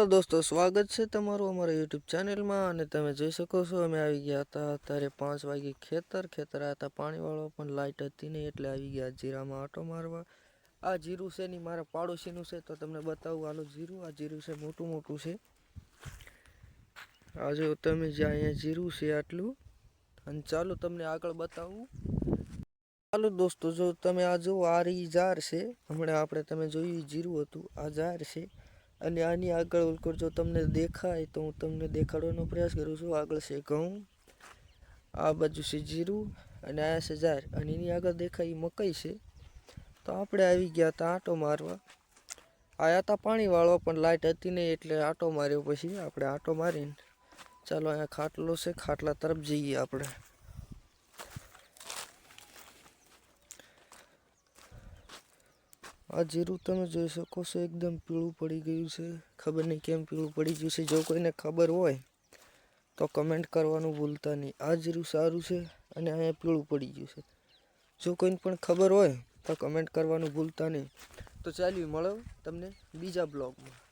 Hello દોસ્તો, સ્વાગત છે તમારું અમારા યુટ્યુબ ચેનલમાં અને તમે જોઈ શકો છો અમે આવી ગયા હતા અત્યારે પાંચ વાગે ખેતર ખેતર આવ્યા હતા પાણીવાળો, પણ લાઇટ હતી નહીં એટલે આવી ગયા જીરામાં આટો મારવા. આ જીરું છે નહીં મારા પાડોશીનું છે, તો તમને બતાવું હાલો જીરું. આ જીરું છે મોટું મોટું છે. આ જો તમે જે અહીંયા જીરું છે આટલું, અને ચાલો તમને આગળ બતાવું. ચાલો દોસ્તો, જો તમે આ જુઓ, આ રહી જાર છે. હમણાં આપણે તમે જોયું જીરું હતું, આ જાર છે. અને આની આગળ ઉપર જો તમને દેખાય તો હું તમને દેખાડવાનો પ્રયાસ કરું છું. આગળ છે ઘઉં, આ બાજુ છે જીરું અને આ છે જાર. અને એની આગળ દેખાય એ મકઈ છે. તો આપણે આવી ગયા હતા આંટો મારવા. આયા હતા પાણી વાળવા પણ લાઇટ હતી નહીં એટલે આંટો માર્યો પછી આપણે આંટો મારીને ચાલો અહીંયા ખાટલો છે, ખાટલા તરફ જઈએ આપણે. આ જીરું તમે જોઈ શકો છો, એકદમ પીળું પડી ગયું છે. ખબર નહીં કેમ પીળું પડી ગયું છે. જો કોઈને ખબર હોય તો કમેન્ટ કરવાનું ભૂલતા નહીં. આ જીરું સારું છે અને અહીંયા પીળું પડી ગયું છે. જો કોઈને પણ ખબર હોય તો કમેન્ટ કરવાનું ભૂલતા નહીં. તો ચાલ્યું મળો તમને બીજા બ્લોગમાં.